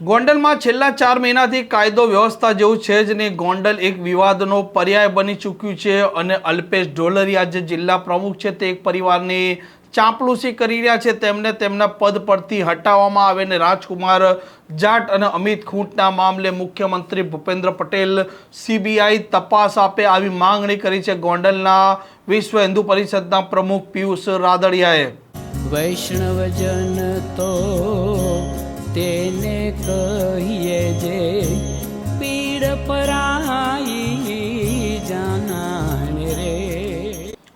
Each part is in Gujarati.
ગોંડલમાં છેલ્લા ચાર મહિનાથી કાયદો વ્યવસ્થા જેવું છે જ નહીં ગોંડલ એક વિવાદનો પર્યાય બની ચૂક્યું છે અને અલ્પેશ ઢોલરિયા જે જિલ્લા પ્રમુખ છે તે એક પરિવારની ચાંપલુસી કરી રહ્યા છે. તેમને તેમના પદ પરથી હટાવવામાં આવે ને રાજકુમાર જાટ અને અમિત ખૂંટના મામલે મુખ્યમંત્રી ભૂપેન્દ્ર પટેલ સીબીઆઈ તપાસ આપે આવી માંગણી કરી છે ગોંડલના વિશ્વ હિન્દુ પરિષદના પ્રમુખ પિયુષ રાદડિયાએ. વૈષ્ણવજન તો તેને કહીએ જે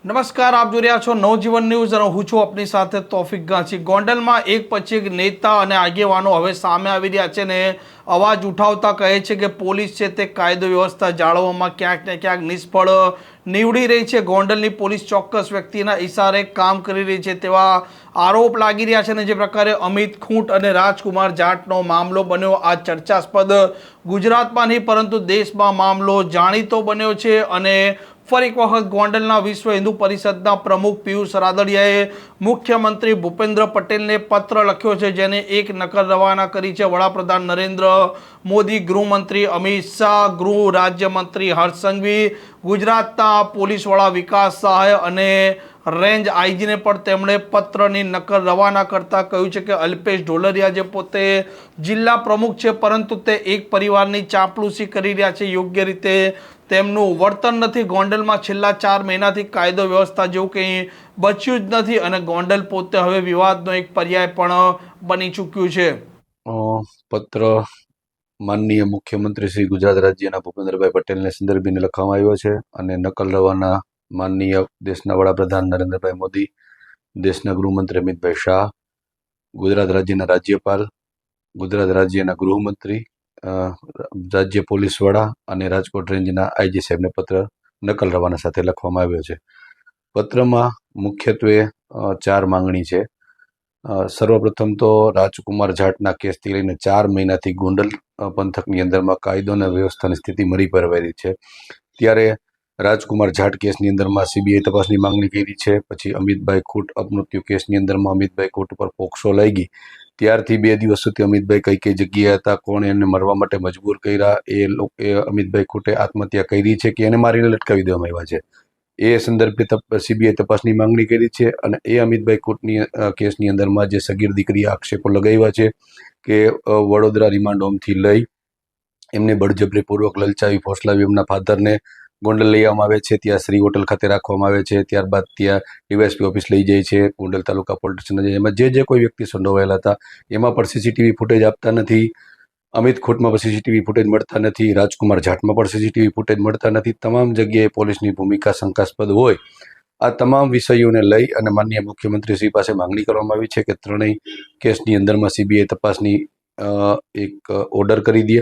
નમસ્કાર, આપ જોઈ રહ્યા છો નવજીવન ન્યૂઝ અને હું છું આપની સાથે તોફિક ગાંચી. ગોંડલમાં એક પછી એક નેતા અને આગેવાનો હવે સામે આવી રહ્યા છે ને અવાજ ઉઠાવતા કહે છે કે પોલીસ છે તે કાયદો વ્યવસ્થા જાળવવામાં ક્યાંક ને ક્યાંક નિષ્ફળ નીવડી રહી છે. ગોંડલની પોલીસ ચોક્કસ વ્યક્તિના ઇશારે કામ કરી રહી છે તેવા આરોપ લાગી રહ્યા છે ને જે પ્રકારે અમિત ખૂંટ અને રાજકુમાર જાટનો મામલો બન્યો. આ ચર્ચાસ્પદ ગુજરાતમાં નહીં, પરંતુ દેશમાં મામલો જાણીતો બન્યો છે અને ફરી એક વખત ગોંડલના વિશ્વ હિન્દુ પરિષદના પ્રમુખ પિયુષ રાદડિયાએ મુખ્યમંત્રી ભૂપેન્દ્ર પટેલને પત્ર લખ્યો છે, જેને એક નકલ રવાના કરી છે વડાપ્રધાન નરેન્દ્ર મોદી, ગૃહમંત્રી અમિત શાહ, ગૃહ રાજ્યમંત્રી હર્ષ ગુજરાતના પોલીસ વડા વિકાસ સહાય અને રેન્જ આઈજીને પણ તેમણે પત્રની નકલ રવાના કરતા કહ્યું છે કે અલ્પેશ ઢોલરિયા જે પોતે જિલ્લા પ્રમુખ છે, પરંતુ તે એક પરિવારની ચાપલૂસી કરી રહ્યા છે. યોગ્ય રીતે તેમનું વર્તન નથી. ગોંડલમાં છેલ્લા ચાર મહિનાથી કાયદો વ્યવસ્થા જેવું કંઈ બચ્યું જ નથી અને ગોંડલ પોતે હવે વિવાદનો એક પર્યાય પણ બની ચૂક્યું છે. પત્ર માનનીય મુખ્યમંત્રી શ્રી ગુજરાત રાજ્યના ભૂપેન્દ્રભાઈ પટેલને સંદર્ભીને લખવામાં આવ્યો છે અને નકલ રવાના માનનીય દેશના વડાપ્રધાન નરેન્દ્રભાઈ મોદી, દેશના ગૃહમંત્રી અમિતભાઈ શાહ, ગુજરાત રાજ્યના રાજ્યપાલ, ગુજરાત રાજ્યના ગૃહમંત્રી રાજ્ય પોલીસ વડા અને રાજકોટ રેન્જના આઈજી સાહેબને પત્ર નકલ રવાના સાથે લખવામાં આવ્યો છે. પત્રમાં મુખ્યત્વે ચાર માંગણી છે. સર્વપ્રથમ તો રાજકુમાર જાટના કેસથી લઈને ચાર મહિનાથી ગોંડલ પંથકની અંદરમાં કાયદો અને વ્યવસ્થાની સ્થિતિ મરી પરવારી છે. ત્યારે રાજકુમાર જાટ કેસની અંદરમાં સીબીઆઈ તપાસની માંગણી કરી છે. પછી અમિતભાઈ ખૂટ અપમૃત્યુ કેસની અંદરમાં અમિતભાઈ ખૂટ ઉપર પોક્સો લઈ ગઈ ત્યારથી બે દિવસ સુધી અમિતભાઈ કઈ કઈ જગ્યાએ હતા, કોણ એને મરવા માટે મજબૂર કર્યા, એ એ અમિતભાઈ ખોટે આત્મહત્યા કરી છે કે એને મારીને લટકાવી દેવામાં આવ્યા છે? એ સંદર્ભે સીબીઆઈ તપાસની માંગણી કરી છે અને એ અમિતભાઈ કોર્ટની કેસની અંદરમાં જે સગીર દીકરી આક્ષેપો લગાવ્યા છે કે વડોદરા રિમાન્ડ હોમથી લઈ એમને બળજબરીપૂર્વક લલચાવી, ફોસલાવી એમના ફાધરને ગોંડલ લઈ આવવામાં આવે છે, ત્યાં શ્રી હોટલ ખાતે રાખવામાં આવે છે, ત્યારબાદ ત્યાં ડીવાયસપી ઓફિસ લઈ જાય છે, ગોંડલ તાલુકા પોલીસ જાય એમાં જે જે કોઈ વ્યક્તિ સંડોવાયેલા હતા, એમાં પણ સીસીટીવી ફૂટેજ આપતા નથી. અમિત ખોટમાં પણ સીસીટીવી ફૂટેજ મળતા નથી. રાજકુમાર જાટમાં પણ સીસીટીવી ફૂટેજ મળતા નથી. તમામ જગ્યાએ પોલીસની ભૂમિકા શંકાસ્પદ હોય. આ તમામ વિષયોને લઈ અને માનનીય મુખ્યમંત્રી શ્રી પાસે માંગણી કરવામાં આવી છે કે ત્રણેય કેસની અંદરમાં સીબીઆઈ તપાસની એક ઓર્ડર કરી દે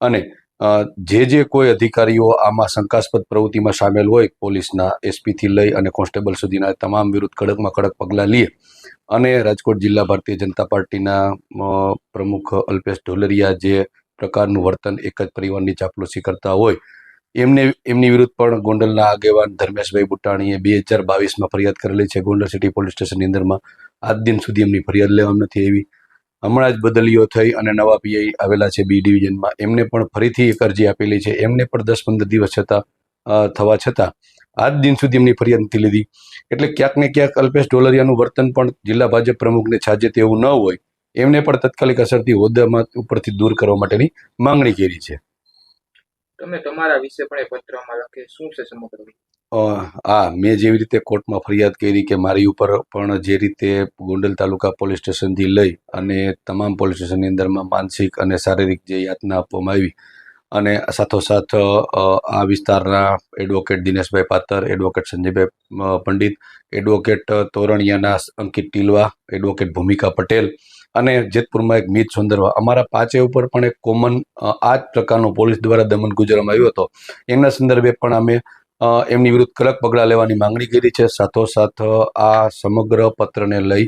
અને જે જે કોઈ અધિકારીઓ આમાં શંકાસ્પદ પ્રવૃત્તિમાં સામેલ હોય, પોલીસના એસપીથી લઈ અને કોન્સ્ટેબલ સુધીના તમામ વિરુદ્ધ કડકમાં કડક પગલાં લે અને રાજકોટ જિલ્લા ભારતીય જનતા પાર્ટીના પ્રમુખ અલ્પેશ ઢોલરિયા જે પ્રકારનું વર્તન એક જ પરિવારની ચાપલુસી કરતા હોય, એમને, એમની વિરુદ્ધ પણ ગોંડલના આગેવાન ધર્મેશભાઈ બુટાણીએ બે હજાર બાવીસમાં ફરિયાદ કરેલી છે. ગોંડલ સિટી પોલીસ સ્ટેશનની અંદરમાં આજ દિન સુધી એમની ફરિયાદ લેવામાં નથી આવી. હમણાં જ બદલીઓ થઈ અને નવા પીઆઈ આવેલા છે બી ડિવિઝનમાં. એમને પણ ફરીથી એક અરજી આપેલી છે. એમને પણ દસ પંદર દિવસ છતાં થવા છતાં આજ દિન સુધી એમની ફરિયાદ નથી લીધી. એટલે ક્યાંક ને ક્યાંક અલ્પેશ ડોલરિયાનું વર્તન પણ જિલ્લા ભાજપ પ્રમુખને છાજે તેવું ન હોય, એમને પણ તત્કાલિક અસરથી હોદ્દામાં ઉપરથી દૂર કરવા માટેની માંગણી કરી છે. તમે તમારા વિશે પણ એ પત્રમાં લખે શું છે સમગ્ર હા મેં જેવી રીતે કોર્ટમાં ફરિયાદ કરી કે મારી ઉપર પણ જે રીતે ગોંડલ તાલુકા પોલીસ સ્ટેશનથી લઈ અને તમામ પોલીસ સ્ટેશનની અંદરમાં માનસિક અને શારીરિક જે યાતના આપવામાં આવી અને સાથોસાથ આ વિસ્તારના advocate Dineshbhai Patar, advocate Sanjaybhai Pandit, advocate તોરણિયાના Ankit Tilva, advocate Bhumika Patel અને જેતપુરમાં એક મીત સુંદરવા. અમારા પાંચે ઉપર પણ એક કોમન આ જ પ્રકારનો પોલીસ દ્વારા દમન ગુજરવામાં આવ્યો હતો. એમના સંદર્ભે પણ અમે એમની વિરુદ્ધ કડક પગલાં લેવાની માંગણી કરી છે. સાથોસાથ આ સમગ્ર પત્રને લઈ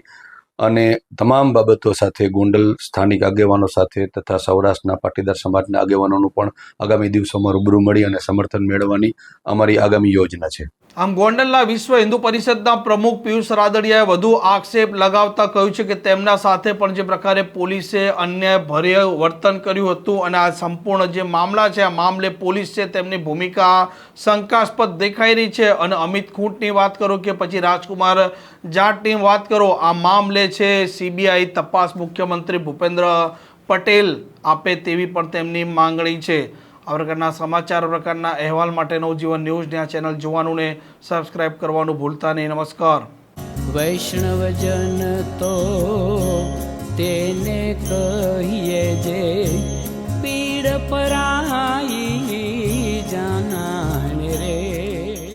અને તમામ બાબતો સાથે ગોંડલ સ્થાનિક આગેવાનો સાથે તથા સૌરાષ્ટ્રના પાટીદાર સમાજના આગેવાનોનું પણ આગામી દિવસોમાં રૂબરૂ મળી અને સમર્થન મેળવવાની અમારી આગામી યોજના છે. આમ ગોંડલના વિશ્વ હિન્દુ પરિષદના પ્રમુખ પિયુષ રાદડિયાએ વધુ આક્ષેપ લગાવતા કહ્યું છે કે તેમના સાથે પણ જે પ્રકારે પોલીસે અન્યાયભર્ય વર્તન કર્યું હતું અને આ સંપૂર્ણ જે મામલા છે, આ મામલે પોલીસ છે તેમની ભૂમિકા શંકાસ્પદ દેખાઈ રહી છે અને અમિત ખૂંટની વાત કરો કે પછી રાજકુમાર જાટની વાત કરો, આ મામલે છે સીબીઆઈ તપાસ મુખ્યમંત્રી ભૂપેન્દ્ર પટેલ આપે તેવી પણ તેમની માંગણી છે. આ પ્રકારના સમાચાર પ્રકારના અહેવાલ માટે નવજીવન ન્યૂઝની આ ચેનલ જોવાનું ને સબસ્ક્રાઇબ કરવાનું ભૂલતા નહીં. નમસ્કાર. વૈષ્ણવજન તો તેને કહીએ જે